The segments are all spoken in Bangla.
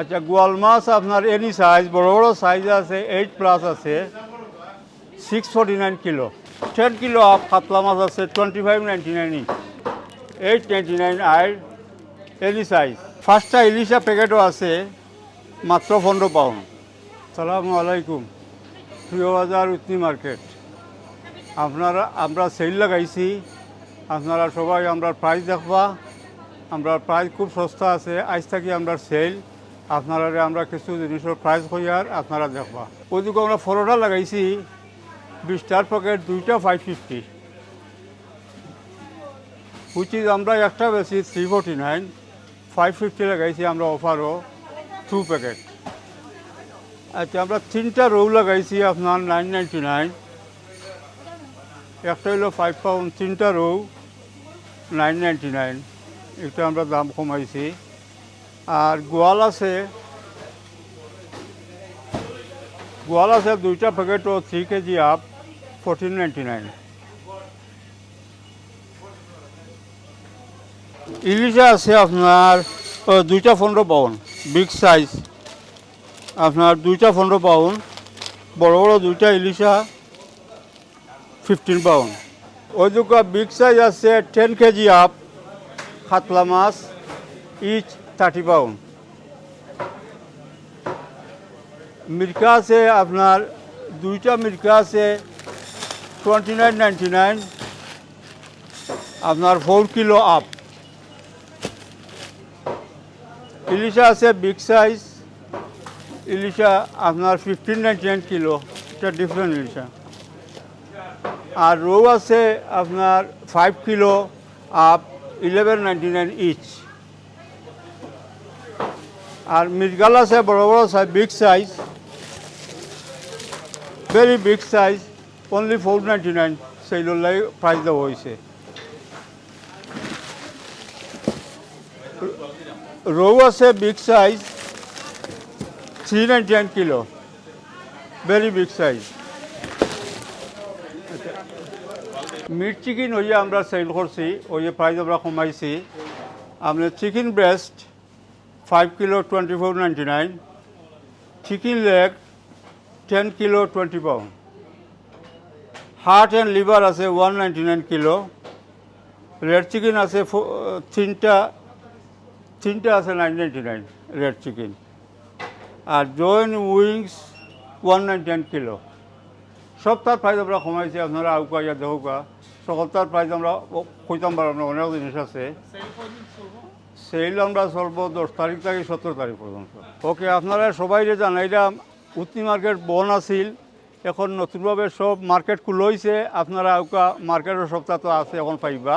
আচ্ছা গোয়াল মাছ আপনার এনি সাইজ বড় বড় সাইজ আছে এইট প্লাস আছে six forty nine kilo ten kilo কাতলা মাছ আছে twenty five ninety nine eight ninety nine I any size ফার্স্টটা ইলিশা প্যাকেটও আছে, মাত্র পনেরো পাউন্ড সালামু আলাইকুম। প্রিয় বাজার, উত্তি মার্কেট আপনারা, আমরা সেল লাগাইছি। আপনারা সবাই, আমরা প্রাইস দেখবা। আমরা প্রাইস খুব সস্তা আছে। আজ থাকি আমরা সেল আপনারা আমরা কিছু জিনিসের প্রাইস হইয়ার আপনারা দেখবা। ওইদিকে আমরা ফটোটা লাগাইছি বিশটার প্যাকেট দুইটা ফাইভ ফিফটি ইজ আমরা একটা বেশি three forty nine five fifty লাগাইছি আমরা অফারও টু প্যাকেট আচ্ছা আমরা তিনটা রৌ লাগাইছি আপনার নাইন নাইনটি নাইন একটা হলো ফাইভ পাউন্ড তিনটা রৌ নাইন নাইনটি নাইন এটা আমরা দাম কমাইছি। আর গোয়াল আছে। গোয়াল আছে, দুইটা প্যাকেট ও three KG up fourteen ninety nine Ilisha আছে আপনার দুইটা পনেরো পাউন্ড বিগ সাইজ আপনার দুইটা পনেরো পাউন্ড, বড় বড় দুইটা ইলিশা ফিফটিন পাউন্ড। ওই দুটো বিগ সাইজ আছে টেন কেজি আপ কাতলা মাছ ইচ থার্টি পাউন্ড মির্কা আছে আপনার, দুইটা মির্কা আছে টোয়েন্টি নাইন নাইনটি নাইন আপনার ফোর কিলো আপ ইলিশা আছে বিগ সাইজ ইলিশা আপনার ফিফটিন নাইনটি নাইন কিলো এটা ডিফারেন্ট ইলিশা আর রৌ আছে আপনার five kilo up eleven ninety nine each আর মির্গাল আছে বড় বড় size big size very big size only four ninety nine সেইগুলোর লাগে প্রাইস দেওয়া হয়েছে। রৌ আছে big size three ninety nine kilo very big size meat chicken ওই আমরা সেল করছি, ওই প্রাইস আমরা কমাইছি। আপনার chicken breast five kilo twenty four ninety nine chicken leg ten kilo twenty pound heart and liver আছে one ninety nine kilo red chicken আছে ফো- তিনটা তিনটা আছে nine ninety nine red chicken আর join wings one ninety nine kilo সব তার প্রাইস আমরা কমাইছি, আপনারা আউকা ইয়া দেহুকা সকল তার প্রাইস আমরা কইতাম পারব না অনেক জিনিস আছে। সেল আমরা চলবো দশ তারিখ থেকে সতেরো তারিখ পর্যন্ত। ওকে আপনারা সবাই যে জানাইলাম উত্তি মার্কেট বন আছিল, এখন নতুনভাবে সব মার্কেট খুলইছে আপনারা আউকা মার্কেটের সপ্তাহ তো আছে এখন পাইবা।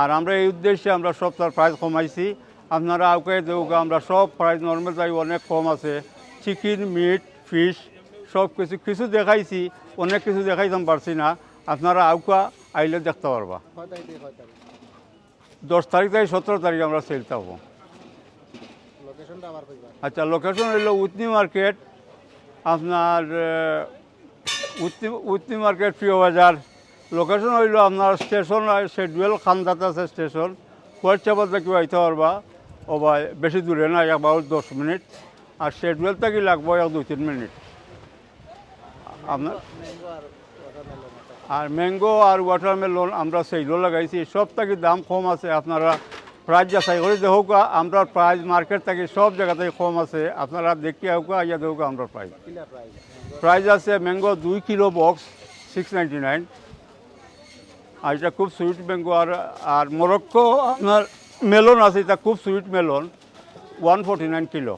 আর আমরা এই উদ্দেশ্যে আমরা সব তার প্রাইস কমাইছি। আপনারা আউকে দেউকা আমরা সব প্রাইস নর্মাল তাই অনেক কম আছে। চিকেন মিট ফিশ সব কিছু কিছু দেখাইছি, অনেক কিছু দেখাইতাম পারছি না। আপনারা আউকা আইলে দেখতে পারবা। দশ তারিখ থেকে সতেরো তারিখ আমরা সেল থাকব আচ্ছা লোকেশন হইল উত্তি মার্কেট আপনার আহ, উত্তি উত্তি মার্কেট প্রিয় বাজার। লোকেশন হইল আপনার স্টেশন শেডুয়েল খান্দাতে আছে স্টেশন হোয়াটসঅ্যাপত থেকে আইতে পারবা। ও বা বেশি দূরে না এক বাবু দশ মিনিট। আর শেডুয়েল থেকে লাগবো এক দুই তিন মিনিট। আপনার আর ম্যাঙ্গো আর ওয়াটারমেলন আমরা সেইগুলো লাগাইছি। সব থেকে দাম কম আছে আপনারা প্রাইস যাচাই করে দেখুক আমরা প্রাইস মার্কেট থেকে সব জায়গা থেকে কম আছে। আপনারা দেখি হোক ইয়া দেখুক আমরা প্রাইস প্রাইস আছে ম্যাঙ্গো দুই kilo box six ninety nine আর এটা খুব সুইট ম্যাঙ্গো আর আর মরক্কো আপনার মেলন আছে এটা খুব sweet melon one forty nine kilo.